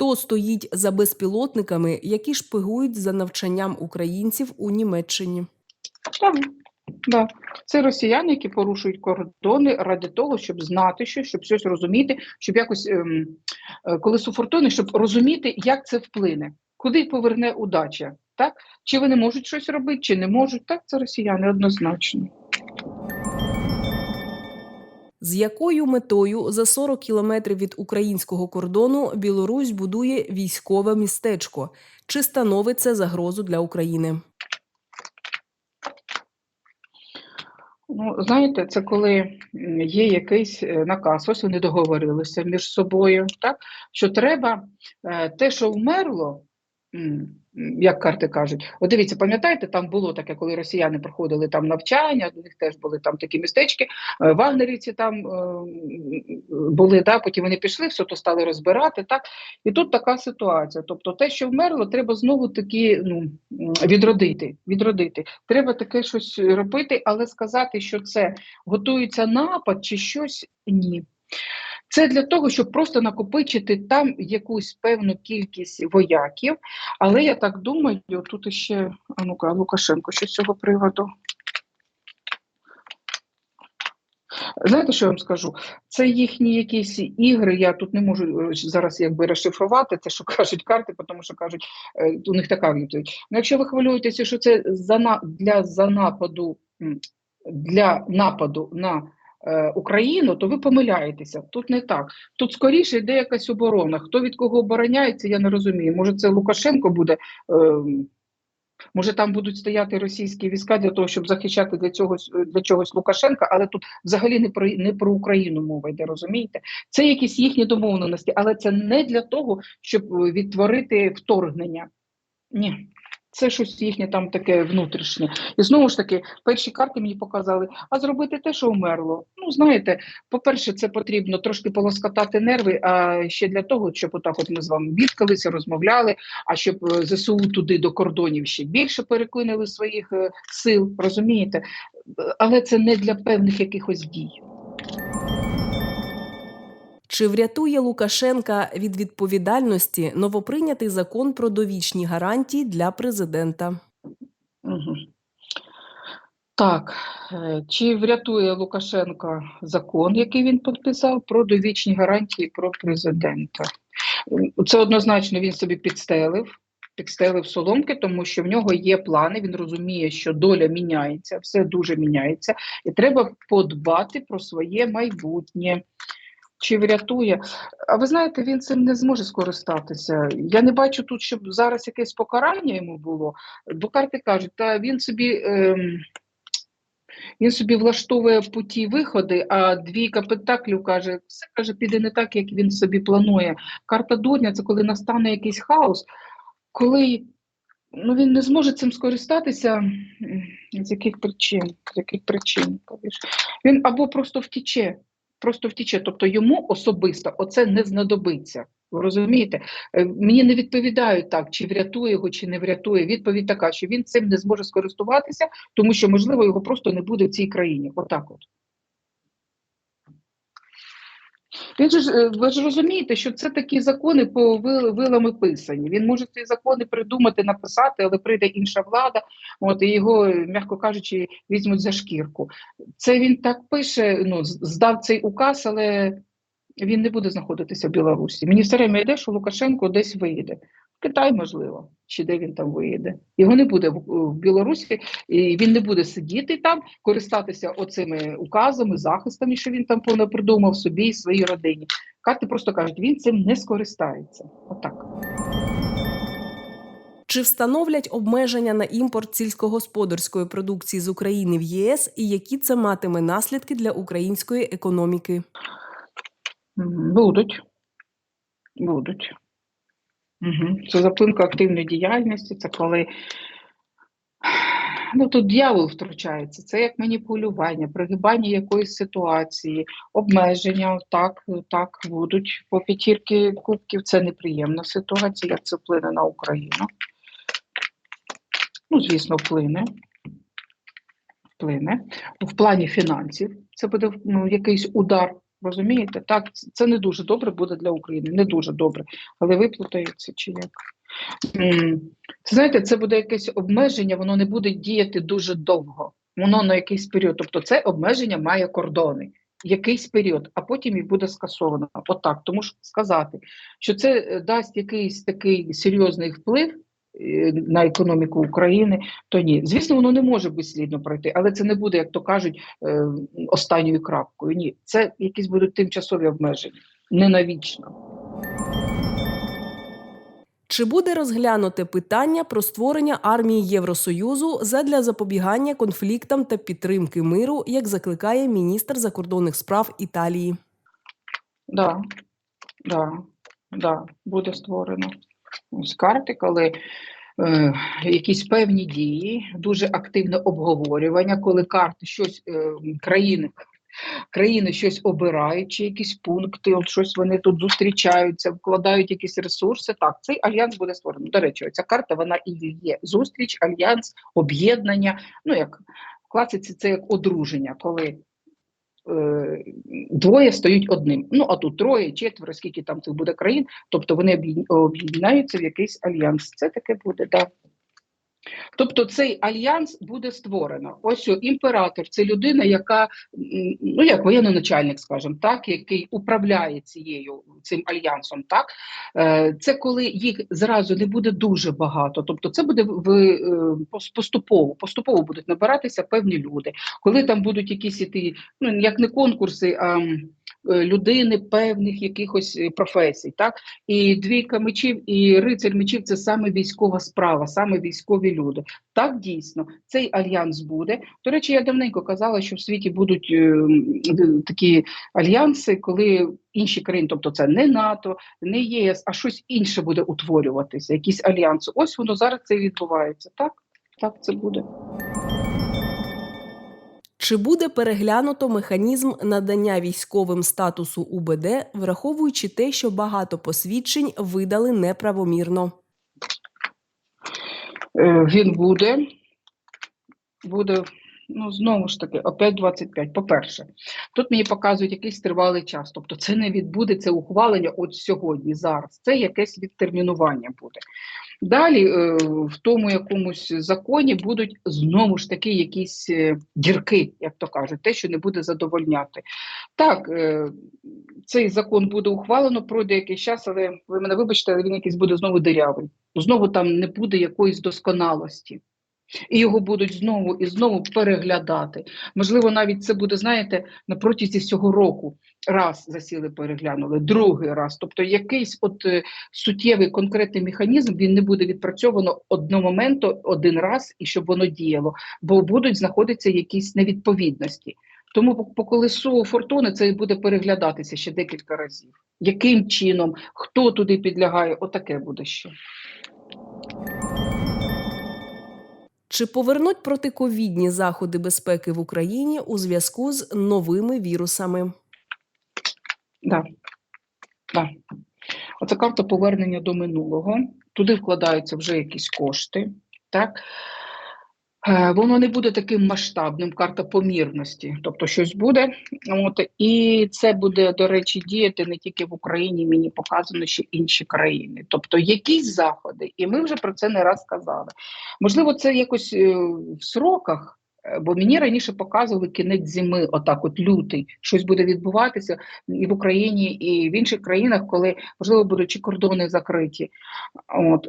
Хто стоїть за безпілотниками, які шпигують за навчанням українців у Німеччині? Так, да. Це росіяни, які порушують кордони ради того, щоб знати щось, щоб щось розуміти, щоб якось ем, е, колесо фортуни, щоб розуміти, як це вплине, куди поверне удача. Так? Чи вони можуть щось робити, чи не можуть. Так, це росіяни однозначно. З якою метою за 40 кілометрів від українського кордону Білорусь будує військове містечко? Чи становить це загрозу для України? Ну, знаєте, це коли є якийсь е, наказ, ось вони договорилися між собою, так? що треба е, те, що вмерло, як карти кажуть, от дивіться, пам'ятаєте, там було таке, коли росіяни проходили там навчання, у них теж були там такі містечки, е, вагнерівці там е, були, да, потім вони пішли, все то стали розбирати. Так? І тут така ситуація. Тобто те, що вмерло, треба знову таки ну, відродити. відродити. Треба таке щось робити, але сказати, що це готується напад чи щось ні. Це для того, щоб просто накопичити там якусь певну кількість вояків. Але я так думаю, тут ще ну-ка, Лукашенко, що з цього приводу. Знаєте, що я вам скажу? Це їхні якісь ігри. Я тут не можу е, зараз якби розшифрувати те, що кажуть карти, тому що кажуть, е, у них така відповідь. Ну, якщо ви хвилюєтеся, що це за для занападу м, для нападу на Україну, то ви помиляєтеся. Тут не так. Тут скоріше йде якась оборона. Хто від кого обороняється, я не розумію. Може, це Лукашенко буде. Е, Може, там будуть стояти російські війська для того, щоб захищати для цього для чогось Лукашенка, але тут взагалі не про не про Україну мова йде, розумієте? Це якісь їхні домовленості, але це не для того, щоб е, відтворити вторгнення. Ні. Це щось їхнє там таке внутрішнє. І знову ж таки, перші карти мені показали, а зробити те, що вмерло. Ну, знаєте, по-перше, це потрібно трошки полоскотати нерви, а ще для того, щоб отак от ми з вами бідкалися, розмовляли, а щоб е, ЗСУ туди до кордонів ще більше переклинили своїх е, сил, розумієте? Е, Але це не для певних якихось дій. Чи врятує Лукашенка від відповідальності новоприйнятий закон про довічні гарантії для президента? Так, е, чи врятує Лукашенка закон, який він підписав про довічні гарантії про президента? Це однозначно він собі підстелив, підстелив соломки, тому що в нього є плани. Він розуміє, що доля міняється, все дуже міняється, і треба подбати про своє майбутнє. Чи врятує? А ви знаєте, він цим не зможе скористатися. Я не бачу тут, щоб зараз якесь покарання йому було. Бо карти кажуть, та він собі. Ем, він собі влаштовує путі виходи, а двійка пентаклів каже, все каже, піде не так, як він собі планує. Карта дурня це коли настане якийсь хаос, коли ну, він не зможе цим скористатися. З яких причин? З яких причин? Він або просто втіче, просто втіче. Тобто йому особисто оце не знадобиться. Ви розумієте? Е, Мені не відповідають так, чи врятує його, чи не врятує. Відповідь така, що він цим не зможе скористуватися, тому що, можливо, його просто не буде в цій країні. Отак от. Він ж, е, ви ж розумієте, що це такі закони по вил- вилами писані. Він може ці закони придумати, написати, але прийде інша влада, от і його, е, м'яко кажучи, візьмуть за шкірку. Це він так пише, ну, здав цей указ, але він не буде знаходитися в Білорусі. Мені все время йде, що Лукашенко десь виїде. Китай, можливо, чи де він там виїде. Його не буде в, Білорусі, і він не буде сидіти там, користатися оцими указами, захистами, що він там придумав собі і своїй родині. Карти просто кажуть, він цим не скористається. Отак. Чи встановлять обмеження на імпорт сільськогосподарської продукції з України в ЄС і які це матиме наслідки для української економіки? Будуть. Будуть. Це зупинка активної діяльності, це коли ну, тут дьявол втручається, це як маніпулювання, пригибання якоїсь ситуації, обмеження, так, так, будуть. По п'ятірки кубків це неприємна ситуація, як це вплине на Україну. Ну, звісно, вплине. Вплине. В плані фінансів це буде ну, якийсь удар Розумієте? Так, це не дуже добре буде для України, не дуже добре. Але виплутається чи як? М, Знаєте, це буде якесь обмеження, воно не буде діяти дуже довго. Воно на якийсь період. Тобто, це обмеження має кордони. Якийсь період, а потім і буде скасовано. Отак. Тому що сказати, що це е, дасть якийсь такий серйозний вплив на економіку України, то ні. Звісно, воно не може безслідно пройти, але це не буде, як то кажуть, е, останньою крапкою. Ні, це якісь будуть тимчасові обмеження, не навічно. Чи буде розглянуте питання про створення армії Євросоюзу задля запобігання конфліктам та підтримки миру, як закликає міністр закордонних справ Італії? Да, да, да, буде створено ось карти, коли е, якісь певні дії, дуже активне обговорювання, коли карти щось е, країни. Країни щось обирають, чи якісь пункти, от щось вони тут зустрічаються, вкладають якісь ресурси. Так, цей альянс буде створений. До речі, ця карта вона і є зустріч, альянс, об'єднання. Ну як в класиці це як одруження, коли двоє стають одним. Ну а тут троє, четверо, скільки там цих буде країн, тобто вони об'єдн- об'єднаються в якийсь альянс. Це таке буде, так. Тобто цей альянс буде створено. Ось імператор це людина, яка ну як воєнноначальник, скажімо так, який управляє цією цим альянсом. Так Е, це коли їх зразу не буде дуже багато. Тобто, це буде в е, поступово, поступово будуть набиратися певні люди. Коли там будуть якісь іти, ну як не конкурси, а людини певних якихось е, професій, так і двійка мечів, і рицарь мечів це саме військова справа, саме військові люди. Так дійсно цей альянс буде. До речі, я давненько казала, що в світі будуть е, такі альянси, коли інші країни, тобто це не НАТО, не ЄС, а щось інше буде утворюватися, якісь альянси. Ось воно зараз це відбувається. Так, так це буде. Чи буде переглянуто механізм надання військовим статусу УБД, враховуючи те, що багато посвідчень видали неправомірно? Е, Він буде, буде, ну знову ж таки, опять 25. По-перше, тут мені показують якийсь тривалий час. Тобто це не відбудеться ухвалення от сьогодні, зараз. Це якесь відтермінування буде. Далі е, в тому якомусь законі будуть знову ж таки якісь е, дірки, як то кажуть, те, що не буде задовольняти. Так, е, цей закон буде ухвалено, пройде якийсь час, але ви мене вибачте, але він якийсь буде знову дирявий. Знову там не буде якоїсь досконалості. І його будуть знову і знову переглядати. Можливо, навіть це буде, знаєте, на протязі цього року. Раз засіли, переглянули, другий раз. Тобто якийсь от е, суттєвий конкретний механізм він не буде відпрацьовано одномоментно один раз і щоб воно діяло, бо будуть знаходитися якісь невідповідності. Тому по колесу фортуни це буде переглядатися ще декілька разів. Яким чином, хто туди підлягає, отаке буде ще. Чи повернуть протиковідні заходи безпеки в Україні у зв'язку з новими вірусами? Да. Да. Оце карта повернення до минулого. Туди вкладаються вже якісь кошти. Так? Е, Воно не буде таким масштабним, карта помірності, тобто щось буде. От, і це буде, до речі, діяти не тільки в Україні, мені показано, що інші країни. Тобто якісь заходи, і ми вже про це не раз казали. Можливо, це якось е, в сроках. Е, Бо мені раніше показували кінець зими, отак, от лютий, щось буде відбуватися і в Україні, і в інших країнах, коли можливо будуть чи кордони закриті. От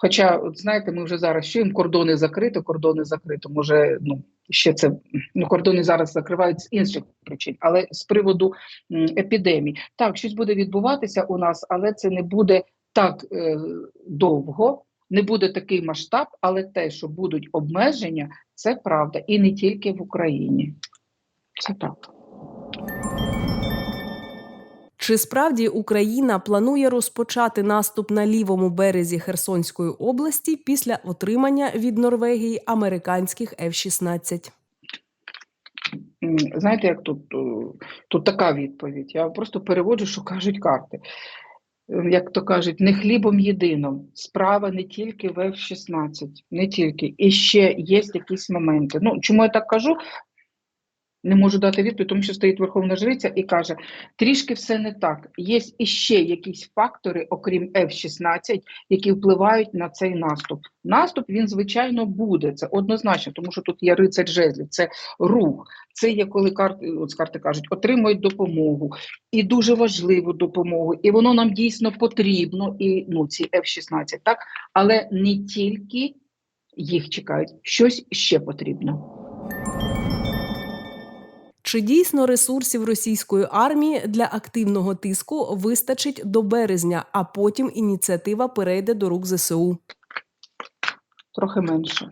Хоча, от знаєте, ми вже зараз чуємо кордони закрито, кордони закрито. Може, ну ще це ну кордони зараз закривають з інших причин, але з приводу епідемії. Так, щось буде відбуватися у нас, але це не буде так е, довго, не буде такий масштаб, але те, що будуть обмеження, це правда, і не тільки в Україні. Це так. Чи справді Україна планує розпочати наступ на лівому березі Херсонської області після отримання від Норвегії американських F-16? Знаєте, як тут, тут така відповідь. Я просто переводжу, що кажуть карти. Е, Як то кажуть, не хлібом єдиним. Справа не тільки в F-16, не тільки. І ще є якісь моменти. Ну, чому я так кажу? Не можу дати відповідь, тому що стоїть Верховна Жриця і каже: трішки все не так. Є іще якісь фактори, окрім F-16, які впливають на цей наступ. Наступ він, звичайно, буде. Це однозначно, тому що тут є рицарь жезлів, це рух. Це є коли карти, от з карти кажуть, отримують допомогу і дуже важливу допомогу. І воно нам дійсно потрібно. І ну ці F-16, так, але не тільки їх чекають, щось ще потрібно. Чи дійсно ресурсів російської армії для активного тиску вистачить до березня, а потім ініціатива перейде до рук ЗСУ? Трохи менше.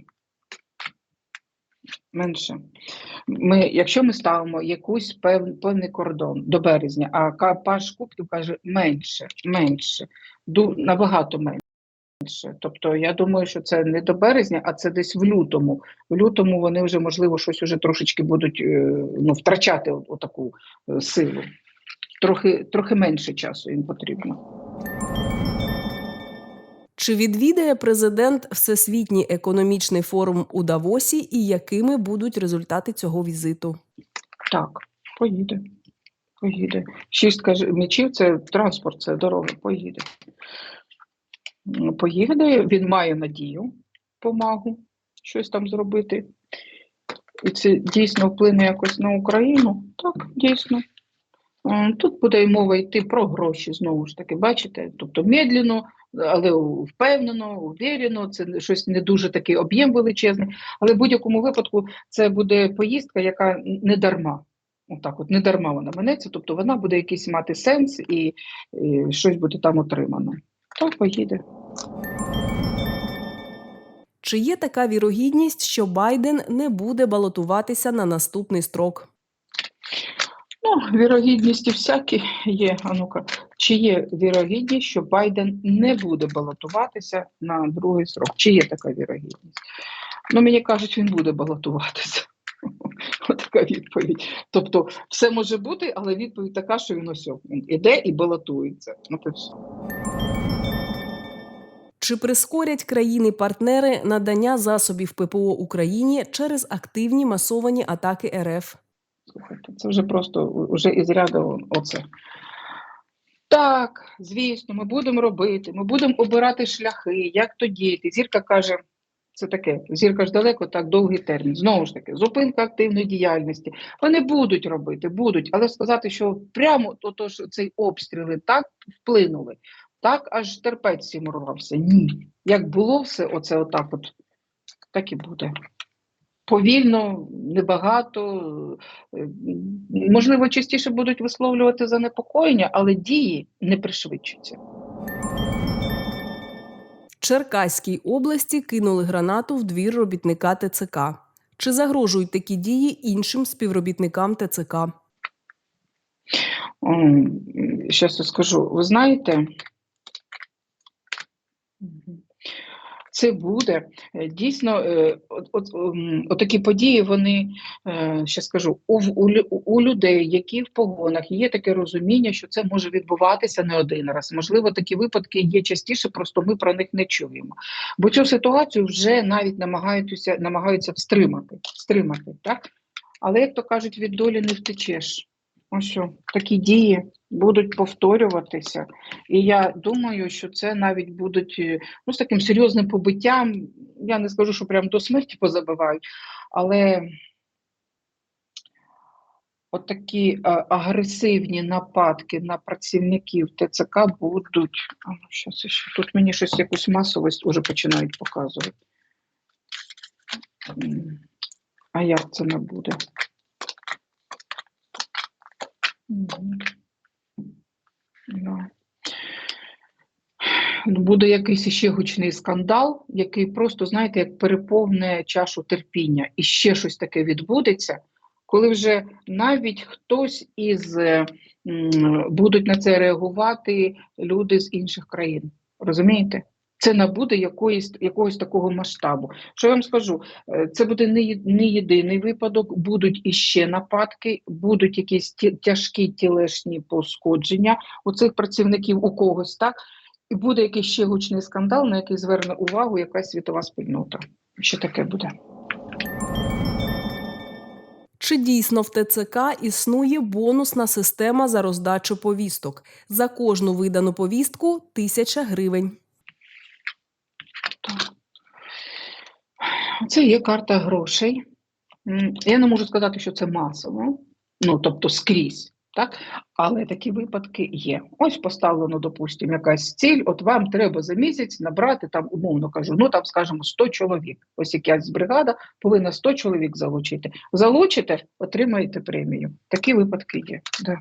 Менше. Ми, якщо ми ставимо якийсь пев, певний кордон до березня, а паш Кубків каже менше, менше, набагато менше. Тобто я думаю, що це не до березня, а це десь в лютому. В лютому вони вже, можливо, щось уже трошечки будуть е, ну, втрачати отаку е, силу. Трохи, трохи менше часу їм потрібно. Чи відвідає президент Всесвітній економічний форум у Давосі і якими будуть результати цього візиту? Так, поїде. Поїде. Шістка мечів це транспорт, це дорога, поїде. Поїде, він має надію, помагу щось там зробити. І це дійсно вплине якось на Україну. Так, дійсно. Тут буде мова йти про гроші, знову ж таки, бачите? Тобто медленно, але впевнено, уверено, це щось не дуже такий об'єм величезний, але в будь-якому випадку це буде поїздка, яка не дарма. Отак, от не дарма вона минеться, тобто вона буде якийсь мати сенс і, і щось буде там отримано. Так, поїде. Чи є така вірогідність, що Байден не буде балотуватися на наступний строк? Ну, вірогідності всякі є. А ну-ка, чи є вірогідність, що Байден не буде балотуватися на другий срок? Чи є така вірогідність? Ну, мені кажуть, він буде балотуватися. Отака відповідь. Тобто, все може бути, але відповідь така, що він ось іде і балотується. Ну, то все. Чи прискорять країни-партнери надання засобів ППО Україні через активні масовані атаки РФ? Слухайте, це вже просто уже із ряду оце. Так, звісно, ми будемо робити, ми будемо обирати шляхи, як то діяти. Зірка каже, це таке, зірка ж далеко, так довгий термін. Знову ж таки, зупинка активної діяльності. Вони будуть робити, будуть, але сказати, що прямо то, то ж цей обстріли так вплинули, так аж терпець всім урвався. Ні. Як було все, оце отак, от, так і буде. Повільно, небагато, е, можливо, частіше будуть висловлювати занепокоєння, але дії не пришвидшуються. В Черкаській області кинули гранату в двір робітника ТЦК. Чи загрожують такі дії іншим співробітникам ТЦК? Зараз я скажу, ви знаєте, це буде Е, дійсно е, от, от, м, отакі події, вони ще скажу, у, у, у людей, які в погонах є таке розуміння, що це може відбуватися не один раз. Можливо, такі випадки є частіше, просто ми про них не чуємо. Бо цю ситуацію вже навіть намагаються, намагаються встримати, встримати, так? Але як то кажуть, від долі не втечеш. Ось що, такі дії будуть повторюватися. І я думаю, що це навіть будуть е, ну, з таким серйозним побиттям. Я не скажу, що прям до смерті позабивають, але от такі е, агресивні нападки на працівників ТЦК будуть. А, ну, ще- Тут мені щось якусь масовість уже починають показувати. А як це не буде? Ну, Буде якийсь ще гучний скандал, який просто, знаєте, як переповне чашу терпіння, і ще щось таке відбудеться, коли вже навіть хтось із е, будуть на це реагувати люди з інших країн. Розумієте? Це набуде якоїсь, якогось такого масштабу. Що я вам скажу? Е, Це буде не, не єдиний випадок, будуть іще нападки, будуть якісь тяжкі тілешні пошкодження у цих працівників у когось, так? І буде якийсь ще гучний скандал, на який зверне увагу якась світова спільнота. Що таке буде? Чи дійсно в ТЦК існує бонусна система за роздачу повісток? За кожну видану повістку тисяча гривень. Це є карта грошей. Я не можу сказати, що це масово, ну тобто скрізь, так? Але такі випадки є. Ось поставлено, допустимо, якась ціль. От вам треба за місяць набрати там, умовно кажу, ну там скажімо, 100 чоловік. Ось якась бригада повинна 100 чоловік залучити. Залучите, отримаєте премію. Такі випадки є. Да.